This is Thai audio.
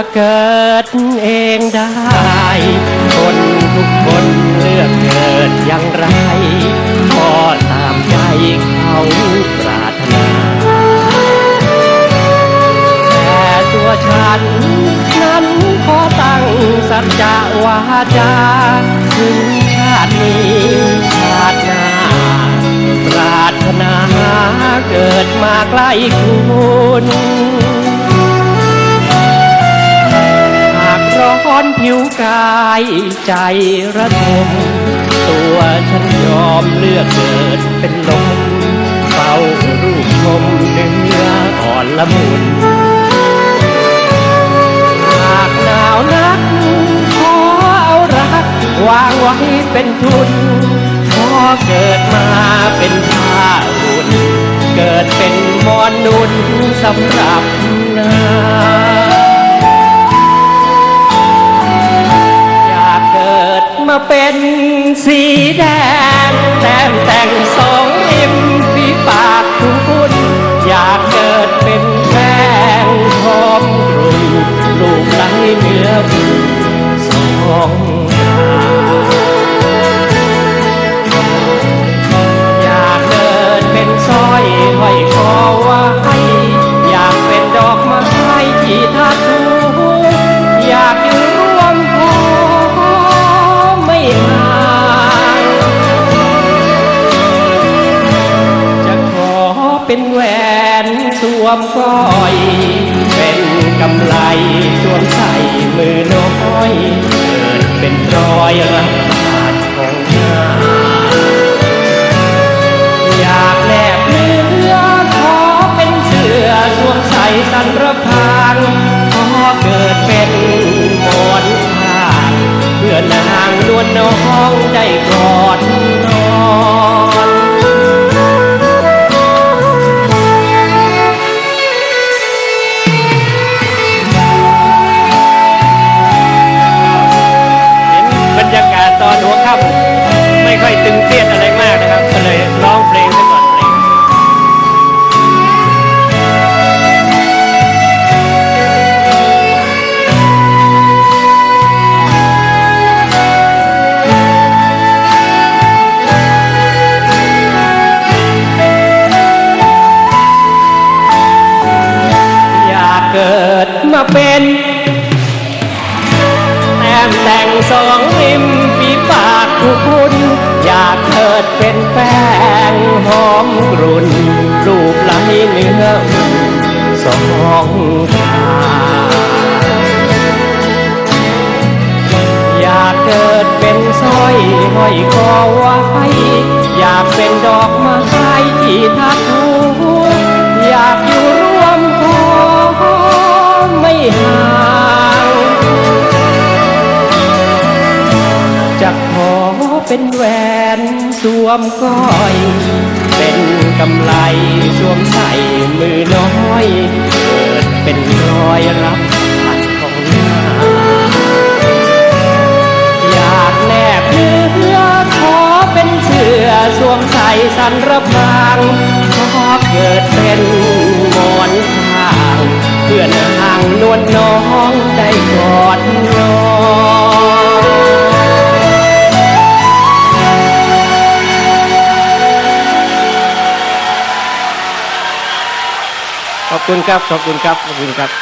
อกเกิดเองได้ คนทุกคนเลือกเกิดอย่างไรก็ตามใจเขาปรารถนา แต่ตัวฉัน นั้นขอตั้งสัจจะวาจาถึงชาตินี้ชาติหน้าปรารถนาเกิดมาใกล้คุณ อนผิวกายใจระทมตัวฉันยอมเลือกเกิดเป็นลมเฝ้ารูปชมเนื้ออ่อนละมุนหากหนาวนักขอเอารัก วางไว้เป็นทุน ขอเกิดมาเป็นผ้าอุ่น เกิดเป็นมอนนุนสำหรับนา มาเป็นสีแดงแต้มแต่ เป็นแหวนสวมก้อย เป็นกำไลสวมใส่มือน้อยเกิดเป็นรอยรักขาดของหน้าอยากแนบเนื้อขอเป็นเสื้อสวมใส่สันระพางขอเกิดเป็นหมอนข้างเพื่อนางนวลน้อง อยตึงเครียดอะไรมากนะครับ ก็เลยร้องเพลงไปก่อนเพลงอยากเกิดมาเป็นแต้มแต่งสองริมฝีปากผู้คุณ รุ่น รูปไหลเนื้ออุ่นสองตาอยากเกิดเป็นสร้อยห้อยคอไว้อยากเป็นดอกไม้ที่ทัดทูอยากอยู่ร่วมพอไม่ห่างจะขอเป็นแหวนสวมก้อย กำไลสวมใส่มือน้อย เกิดเป็นรอยรับผัดของหน้า อยากแนบเนื้อขอเป็นเสื้อสวมใส่สันระพางขอเกิดเป็น คุณครับ ขอบคุณครับ ขอบคุณครับ